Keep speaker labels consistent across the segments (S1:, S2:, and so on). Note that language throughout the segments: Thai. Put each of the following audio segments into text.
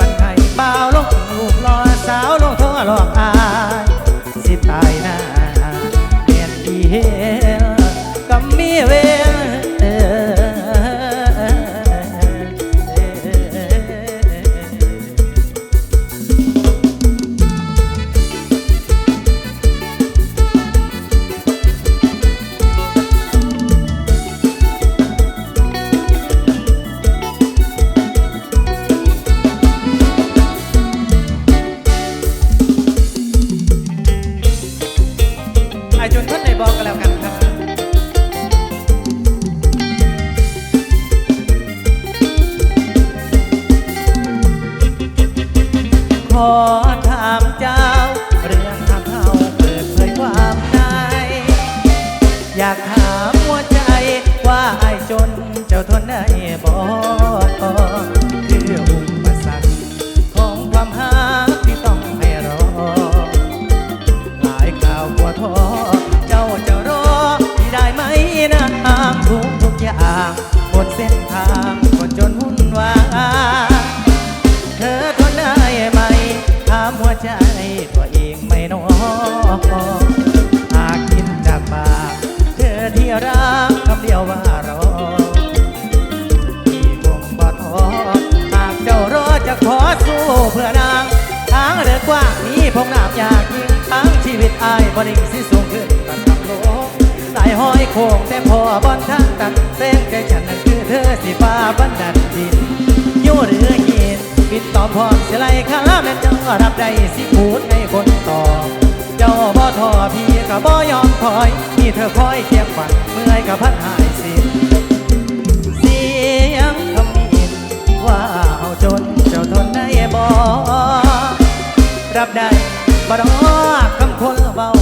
S1: ปัญหา กว่างนี้พงน้ำอยากกินทั้งชีวิตอายบ่นิ่งสิสูงขึ้นตัดตับโลกสายห้อยโคงแต่พอบอนทางตัดเส้นใจฉันนั้นคือเธอสีฟ้าบันดันดินโยหรือกินปิดต่อพรอมสิไลข้าแม่เจ้ารับได้สิพูดให้คนต่อเจ้าบ่ทอพี่ก็บ่ยอมคอยมีเธอคอยเคียงฝันเมื่อยกับพัดหายสิเสียงคำมีนว่าเอาจนเจ้าทนได้บ่ รับได้บ่รอคำคนเบา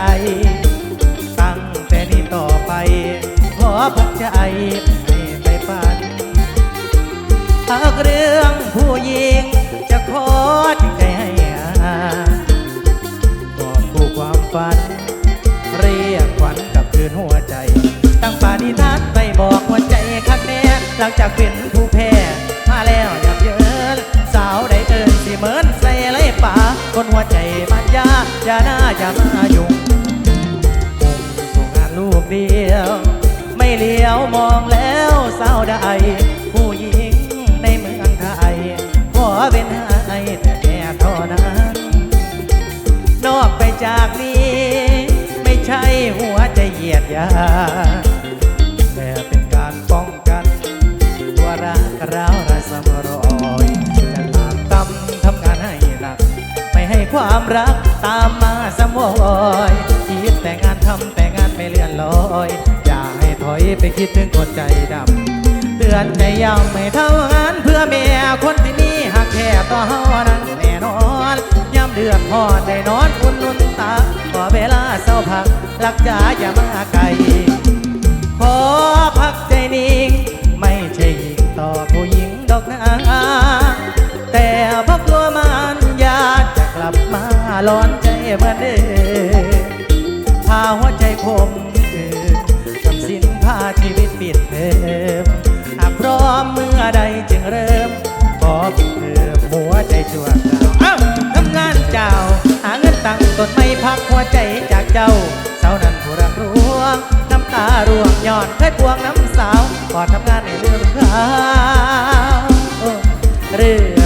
S1: ตั้งแต่นี้ต่อไป ขอพักใจให้ไปฝันหากเรื่องผู้หญิงจะขอทิ้งใจให้อาบอกผู้ความฝัน เรียกขวัญกับคืนหัวใจ ตั้งปานิทานไปบอกหัวใจคักแน่หลังจากเป็นผู้แพ้มาแล้วยับเยินสาวได้เอินสิเหมือนใส่ไรป่าคนหัวใจมันยาอย่าหน้าอย่ามายุ่ง ดียว ไม่เลี้ยวมองแล้วเศร้าใดผู้หญิงในเมืองไทยขอเป็นให้แต่แค่เท่านั้น นอกไปจากนี้ ไม่ใช่หัวใจเหยียดยาแต่เป็นการป้องกันว่ารักร้าวระสมรอยจะลากตำทำงานให้หนัก ไม่ให้ความรักตามมาสมอย อยอย่าให้ถอยไปคิดถึงคนใจดำเตือนใจย้ำไม่เท่างานเพื่อเมียคนที่นี่หักแค่ต่อเฮานั้นแน่นอนย้ำเดือดพอดได้นอนคุณนุนตาขอเวลาเศร้าพักรักจ๋าอย่ามาไกลขอพักใจนิ่งไม่ใช่ยิงต่อผู้หญิงดอกนาแต่พราะกลัวมันยากจะกลับมาร้อนใจเหมือนเดิมพาหัวใจผม ใดจึงเริ่มขอปิดเธอมหัวใจชั่วคราวอ้าวทำงานเจ้า หาเงินตั้งต้นไม่พักหัวใจจากเจ้าเสานั้นผู้รักรวง น้ำตาร่วงย้อนเคยพวงน้ำสาวก่อทำงานในเรื่องราวโอ้เรื่อง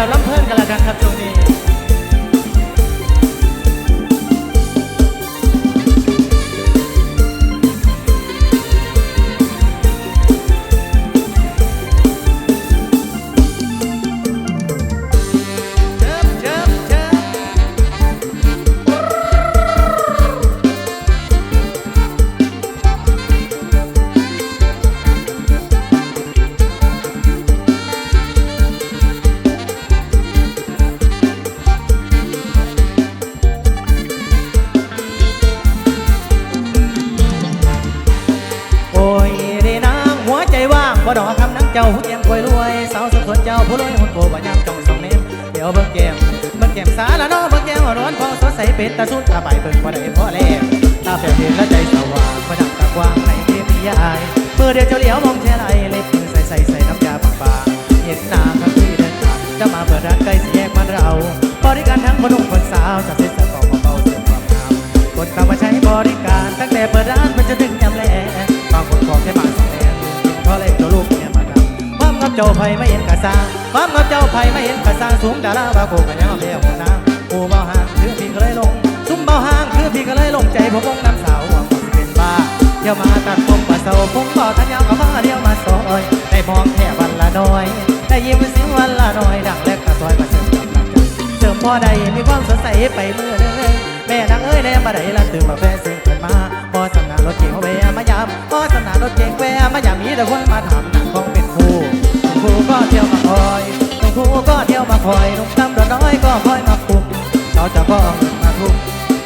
S1: าวลำเพลินกันแล้วกันครับทุ บ่ดอกคำนังเจ้าผู้เกียงควยรวยสาวสดสวนเจ้าผู้รวยหุ่นโกบ่ยามจ้องสองเนมเดี๋ยวเบิ่งแก้มเบิ่งแก้มสาละน้อเบิ่งแก้มร้อนพองสดใสเป็ดตาสุดตาใบเบิ่งบ่ได้พอแล้วตาเปรียวเห็นและใจสว่างประดับตากว้างในเทพยายเมื่อเดียวเจ้าเหลียวมองแช่ไหลเล็บมือใส่ใส่ใส่น้ำยาบางๆเห็นหน้าทั้งที่เดินทางจะมาเปิดร้านใกล้สี่แยกบ้านเราบริการทั้งคนหนุ่มคนสาวจะเซ็ตจะต่อเบาๆเสื่อความงามคนเข้ามาใช้บริการตั้งแต่เปิดร้านไปจนถึงยามแลบางคนบอกแค่บาทสองแลกินเพราะเล่นเนี่ยมาดำความ กับเจ้าไผไม่เห็นกะซางความกับเจ้าไผไม่เห็นกะซางสูงดาราบาโกกันยาวเลี้ยวหัวน้ำผู้เบาห่างคือพี่ก็เลยลงซุ้มเบาห่างคือพี่ก็เลยลงใจผมมองน้ำสาวหวังว่าสิเป็นบ้าเดี๋ยวมาตัดผมมาเศร้าผมบอกทันยาวกับมาเดี๋ยวมาซอยได้มองแค่วันละน้อยได้ยิ้มสียงวันละน้อยดังแรกตะซอยมาเสริมกำลังใจเสริมพอใดมีความสดใสไปเมื่อหนึงแม่นางเอ้ยแน่มาได้ละตื่นมาแฟนซึ่งเกิดมาพอสำนานรถเก๋งแวะมายามพอสำนานรถเก๋งแวะมายามมีแต่คนมาถามหนังของเป็นครูครูก็เที่ยวมาคอยครูก็เที่ยวมาคอยนุ่มตำดอกน้อยก็คอยมาคุมเราจะก็เองินมาทุ่ม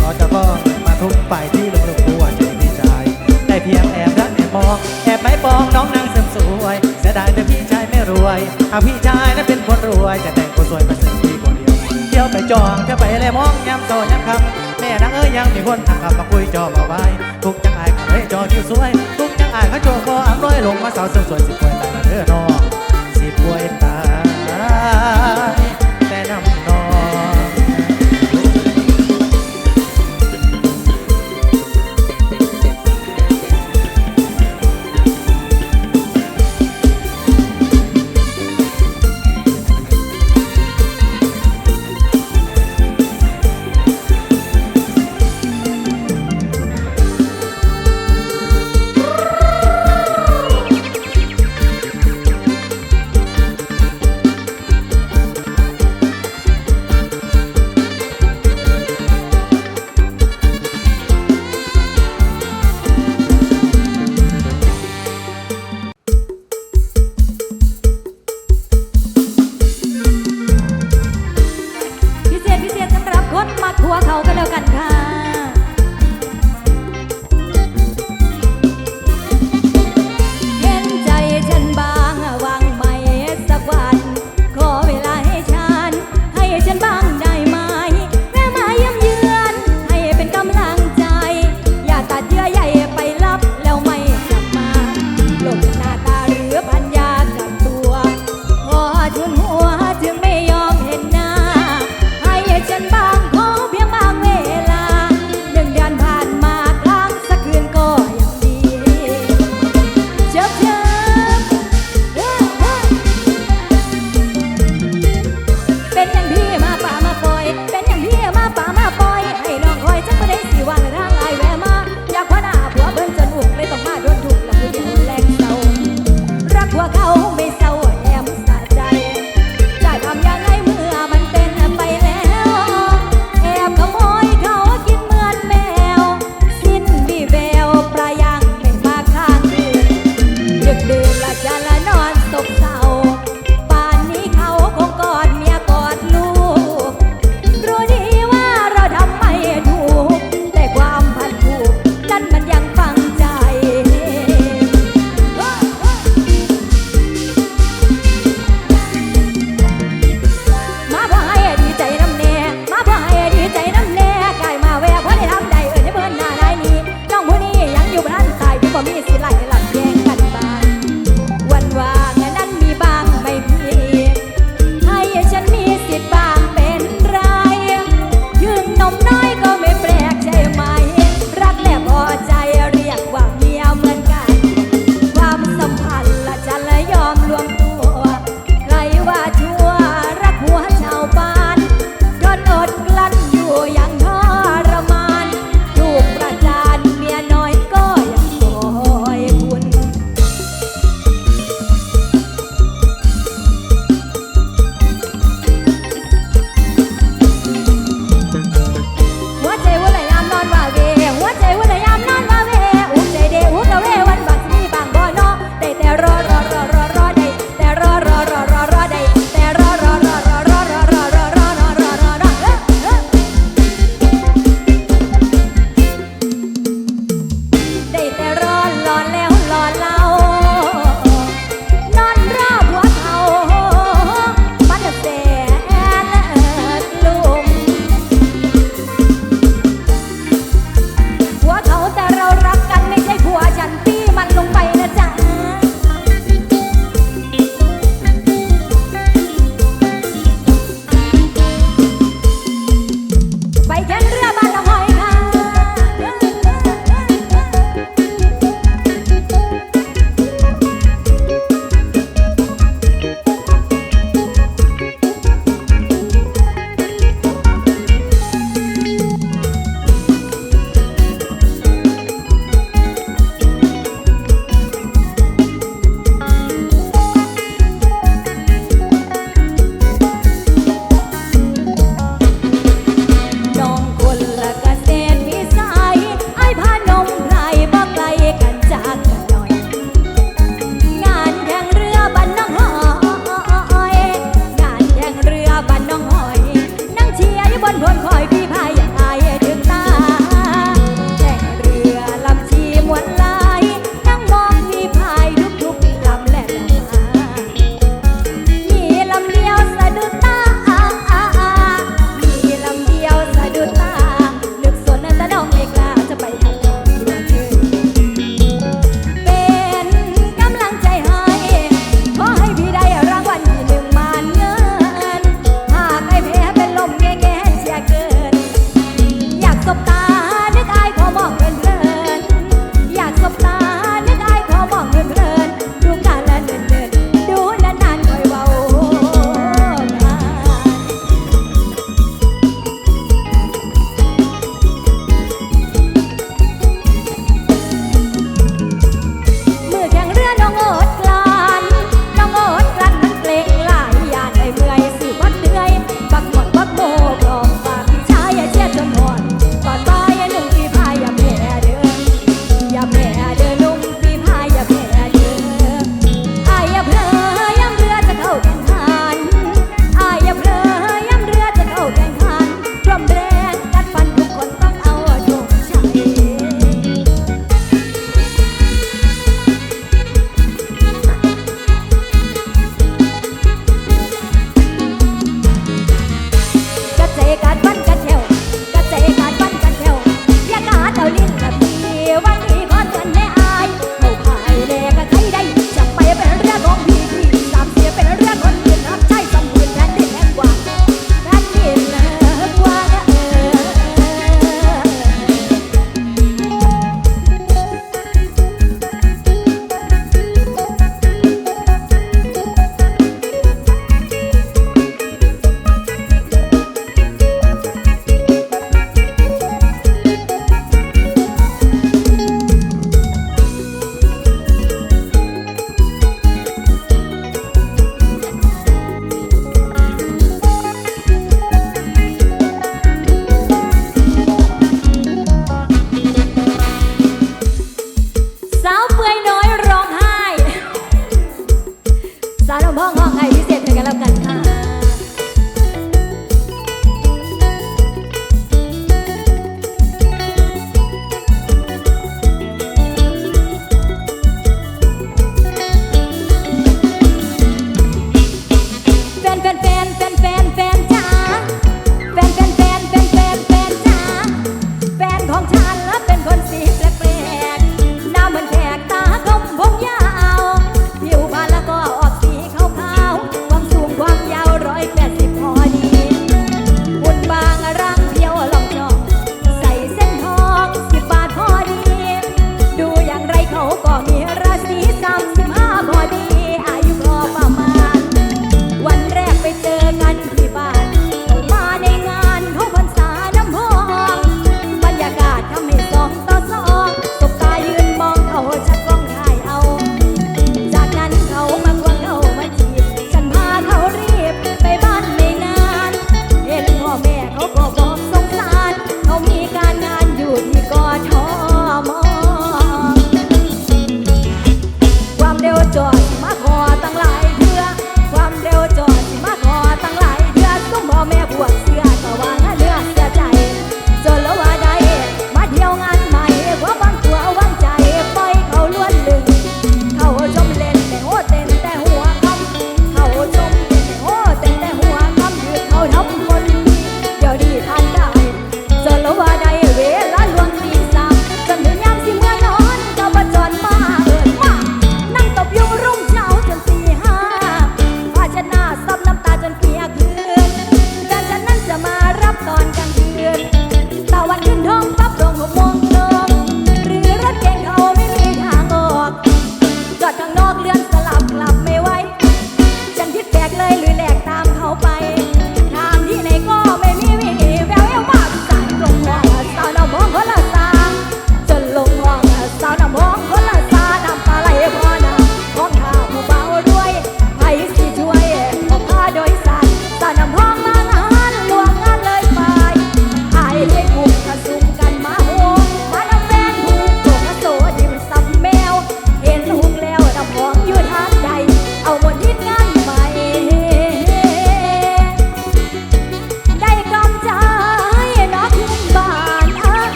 S1: เราจะก็เองินมาทุ่มไปที่ลงลงตัวใจพี่ชายได้เพียงแอบรักแอบมองแอบไม่ปองน้องนางเสริมสวยเสียดายแต่พี่ชายไม่รวยหาพี่ชายนั้นเป็นคนรวยจะแต่งคนสวยมาเสริมพี่คนเดียวเที่ยวไปจองเที่ยวไปเลยมองย้ำโตย้ำคำแม่นางเอ้ยยังมีคนทางขับมาคุยจอมาไว้ทุกจังไอายเขาเลยจอคิวสวยทุกจังไอายเขาโจคออ่ำร้อยลงมาสาวเสริมสวยสิป่วยตายละเด้อน้อง สิป่วยตาย